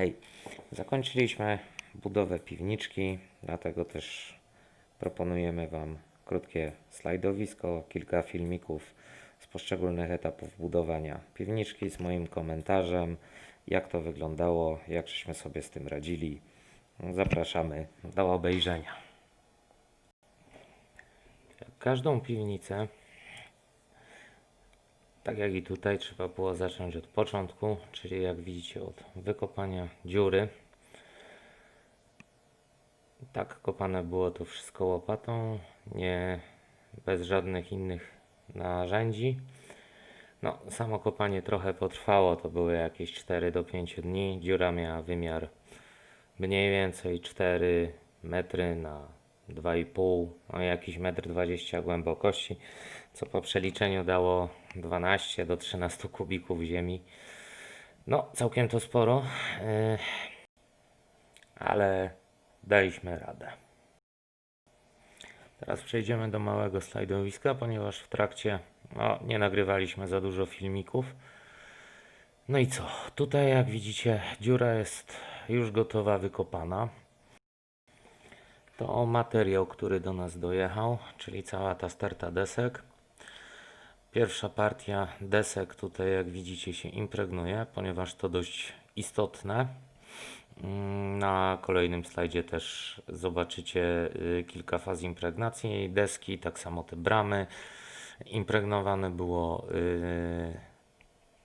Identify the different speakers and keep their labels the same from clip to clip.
Speaker 1: Hej, zakończyliśmy budowę piwniczki, dlatego też proponujemy Wam krótkie slajdowisko, kilka filmików z poszczególnych etapów budowania piwniczki z moim komentarzem, jak to wyglądało, jak żeśmy sobie z tym radzili. Zapraszamy do obejrzenia. Każdą piwnicę, tak jak i tutaj, trzeba było zacząć od początku, czyli jak widzicie, od wykopania dziury. Tak kopane było to wszystko łopatą, nie bez żadnych innych narzędzi. No, samo kopanie trochę potrwało, to były jakieś 4 do 5 dni. Dziura miała wymiar mniej więcej 4 metry na 2,5, no jakiś 1,20 m głębokości, co po przeliczeniu dało 12 do 13 kubików ziemi. No, całkiem to sporo, yy, ale daliśmy radę. Teraz przejdziemy do małego slajdowiska, ponieważ w trakcie no, nie nagrywaliśmy za dużo filmików. No i co? Tutaj jak widzicie dziura jest już gotowa, wykopana. To materiał, który do nas dojechał, czyli cała ta sterta desek. Pierwsza partia desek tutaj jak widzicie się impregnuje, ponieważ to dość istotne. Mm, Na kolejnym slajdzie też zobaczycie y, kilka faz impregnacji deski, tak samo te bramy. Impregnowane było y,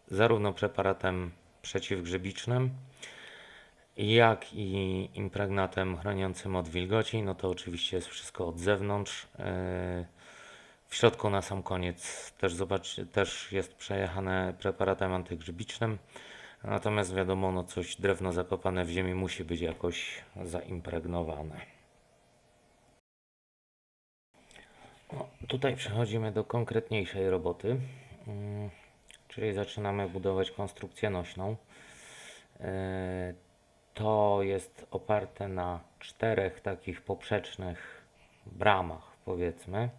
Speaker 1: zarówno preparatem przeciwgrzybicznym, jak i impregnatem chroniącym od wilgoci. No to oczywiście jest wszystko od zewnątrz. W środku na sam koniec też, zobacz, też jest przejechane preparatem antygrzybicznym. Natomiast wiadomo, no coś drewno zakopane w ziemi musi być jakoś zaimpregnowane. No, tutaj przechodzimy do konkretniejszej roboty, mm, czyli zaczynamy budować konstrukcję nośną. Yy, To jest oparte na czterech takich poprzecznych bramach, powiedzmy,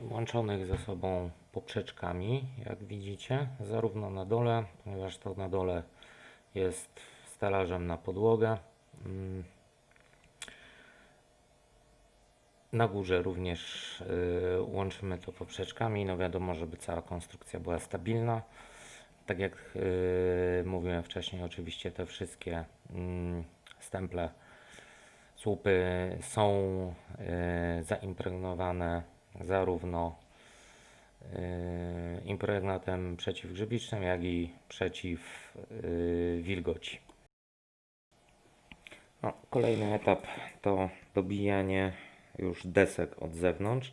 Speaker 1: łączonych ze sobą poprzeczkami, jak widzicie, zarówno na dole, ponieważ to na dole jest stelażem na podłogę. mm, Na górze również y, łączymy to poprzeczkami. No wiadomo, żeby cała konstrukcja była stabilna. Tak jak y, mówiłem wcześniej, oczywiście te wszystkie mm, stemple, słupy są y, zaimpregnowane zarówno y, impregnatem przeciwgrzybicznym, jak i przeciw y, wilgoci. No, kolejny etap to dobijanie już desek od zewnątrz.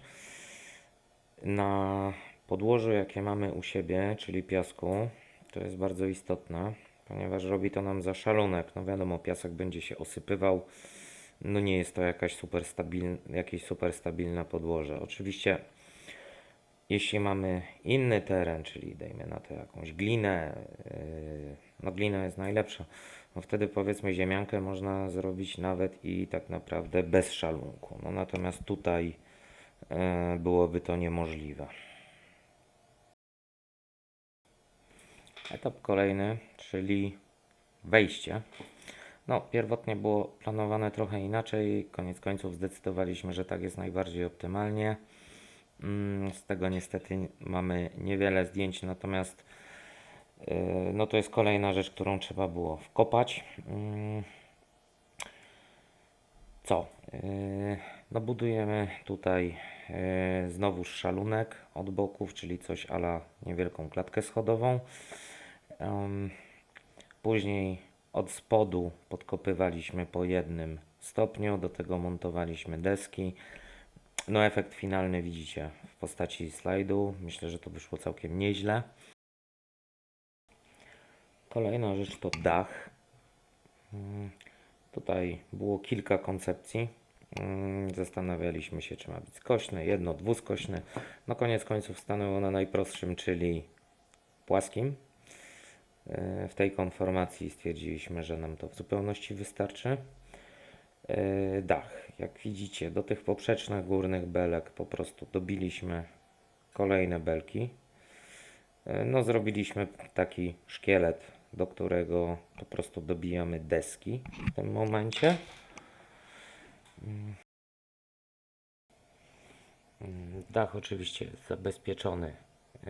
Speaker 1: Na podłożu, jakie mamy u siebie, czyli piasku, to jest bardzo istotne, ponieważ robi to nam za szalunek. No wiadomo, piasek będzie się osypywał. No nie jest to jakaś super stabilna, jakieś super stabilne podłoże. Oczywiście, jeśli mamy inny teren, czyli dajmy na to jakąś glinę, yy, no glina jest najlepsza, no wtedy powiedzmy ziemiankę można zrobić nawet i tak naprawdę bez szalunku. No natomiast tutaj yy, byłoby to niemożliwe. Etap kolejny, czyli wejście. No, pierwotnie było planowane trochę inaczej. Koniec końców zdecydowaliśmy, że tak jest najbardziej optymalnie. Mm, Z tego niestety mamy niewiele zdjęć, natomiast yy, no to jest kolejna rzecz, którą trzeba było wkopać. Mm, Co? Yy, No budujemy tutaj yy, znowu szalunek od boków, czyli coś ala niewielką klatkę schodową. Później od spodu podkopywaliśmy po jednym stopniu, do tego montowaliśmy deski. No efekt finalny widzicie w postaci slajdu. Myślę, że to wyszło całkiem nieźle. Kolejna rzecz to dach. Mm, Tutaj było kilka koncepcji. Mm, Zastanawialiśmy się, czy ma być skośny, jedno, dwuskośny. No koniec końców stanęło na najprostszym, czyli płaskim. E, W tej konformacji stwierdziliśmy, że nam to w zupełności wystarczy. E, Dach, jak widzicie, do tych poprzecznych górnych belek po prostu dobiliśmy kolejne belki. E, No, zrobiliśmy taki szkielet do którego po prostu dobijamy deski w tym momencie. Dach oczywiście jest zabezpieczony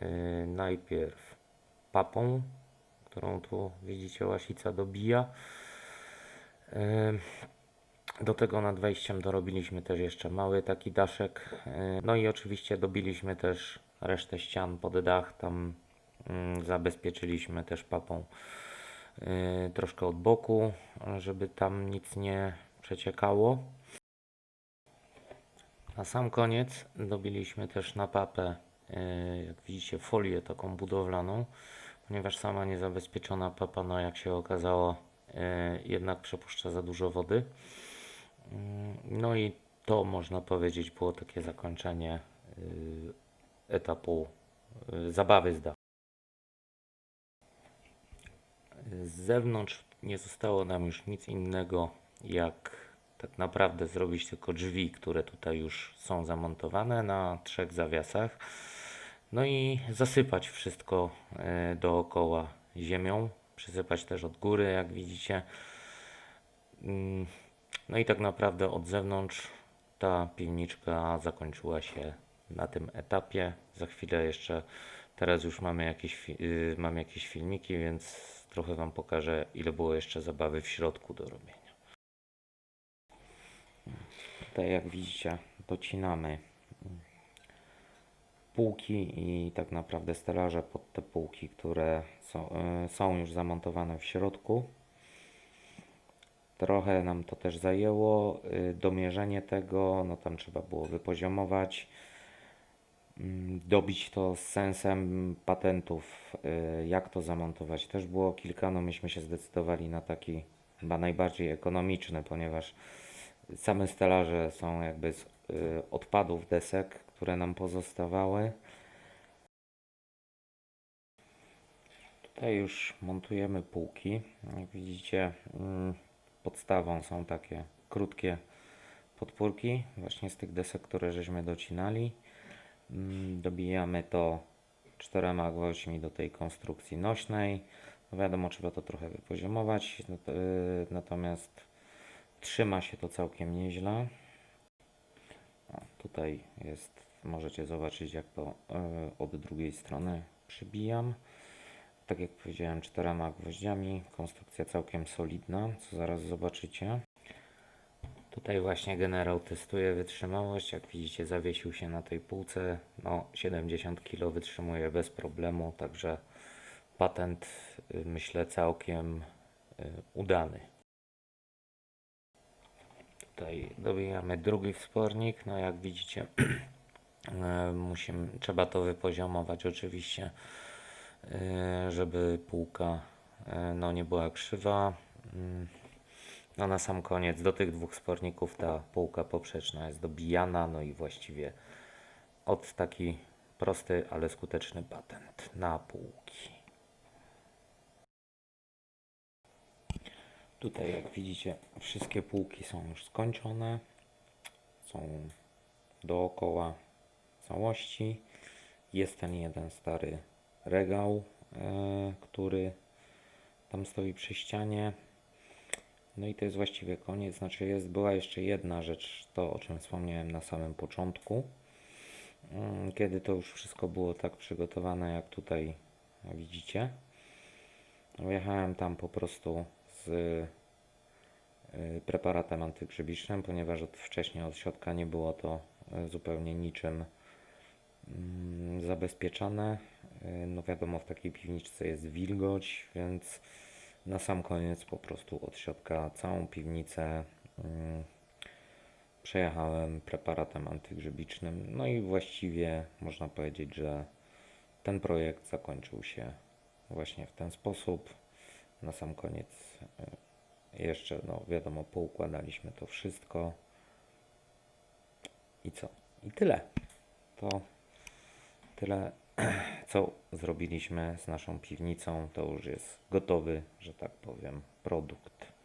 Speaker 1: yy, najpierw papą, którą tu widzicie łasica dobija. Do tego nad wejściem dorobiliśmy też jeszcze mały taki daszek. No i oczywiście dobiliśmy też resztę ścian pod dach. Tam mm, zabezpieczyliśmy też papą yy, troszkę od boku, żeby tam nic nie przeciekało. Na sam koniec dobiliśmy też na papę, yy, jak widzicie, folię taką budowlaną, ponieważ sama niezabezpieczona papa, no jak się okazało, yy, jednak przepuszcza za dużo wody. Yy, No i to można powiedzieć było takie zakończenie yy, etapu yy, zabawy z dachu. Z zewnątrz nie zostało nam już nic innego jak tak naprawdę zrobić tylko drzwi, które tutaj już są zamontowane na trzech zawiasach. No i zasypać wszystko e, dookoła ziemią, przysypać też od góry, jak widzicie. Mm, No i tak naprawdę od zewnątrz ta piwniczka zakończyła się na tym etapie. Za chwilę jeszcze, teraz już mamy jakieś, fi- y, mam jakieś filmiki, więc trochę Wam pokażę, ile było jeszcze zabawy w środku do robienia. Tutaj jak widzicie docinamy półki i tak naprawdę stelaże pod te półki, które są, y, są już zamontowane w środku. Trochę nam to też zajęło, y, domierzenie tego, no tam trzeba było wypoziomować, mm, dobić to z sensem patentów, y, jak to zamontować. Też było kilka, no myśmy się zdecydowali na taki chyba najbardziej ekonomiczny, ponieważ same stelaże są jakby z odpadów desek, które nam pozostawały. Tutaj już montujemy półki. Jak widzicie, mm, podstawą są takie krótkie podpórki, właśnie z tych desek, które żeśmy docinali. Mm, Dobijamy to czterema gwoźdźmi do tej konstrukcji nośnej. No wiadomo, trzeba to trochę wypoziomować, nat- y, natomiast trzyma się to całkiem nieźle. Tutaj jest, możecie zobaczyć jak to e, od drugiej strony przybijam. Tak jak powiedziałem, czterema gwoździami. Konstrukcja całkiem solidna, co zaraz zobaczycie. Tutaj właśnie generał testuje wytrzymałość. Jak widzicie, zawiesił się na tej półce. No, 70 kg wytrzymuje bez problemu, także patent y, myślę całkiem y, udany. Tutaj dobijamy drugi wspornik. No jak widzicie, musimy, trzeba to wypoziomować oczywiście, e, żeby półka e, no, nie była krzywa. Mm, No na sam koniec do tych dwóch sporników ta półka poprzeczna jest dobijana, no i właściwie od taki prosty, ale skuteczny patent na półki. Tutaj jak widzicie wszystkie półki są już skończone. Są dookoła całości. Jest ten jeden stary regał, e, który tam stoi przy ścianie. No i to jest właściwie koniec. Znaczy jest, była jeszcze jedna rzecz, to o czym wspomniałem na samym początku. Mm, Kiedy to już wszystko było tak przygotowane, jak tutaj widzicie. Wjechałem tam po prostu z y, preparatem antygrzybicznym, ponieważ od wcześniej od środka nie było to y, zupełnie niczym zabezpieczane. Y, No wiadomo, w takiej piwniczce jest wilgoć, więc na sam koniec po prostu od środka całą piwnicę mm, przejechałem preparatem antygrzybicznym. No i właściwie można powiedzieć, że ten projekt zakończył się właśnie w ten sposób. Na sam koniec e, jeszcze, no wiadomo, poukładaliśmy to wszystko. I co? I tyle. To tyle, co zrobiliśmy z naszą piwnicą. To już jest gotowy, że tak powiem, produkt.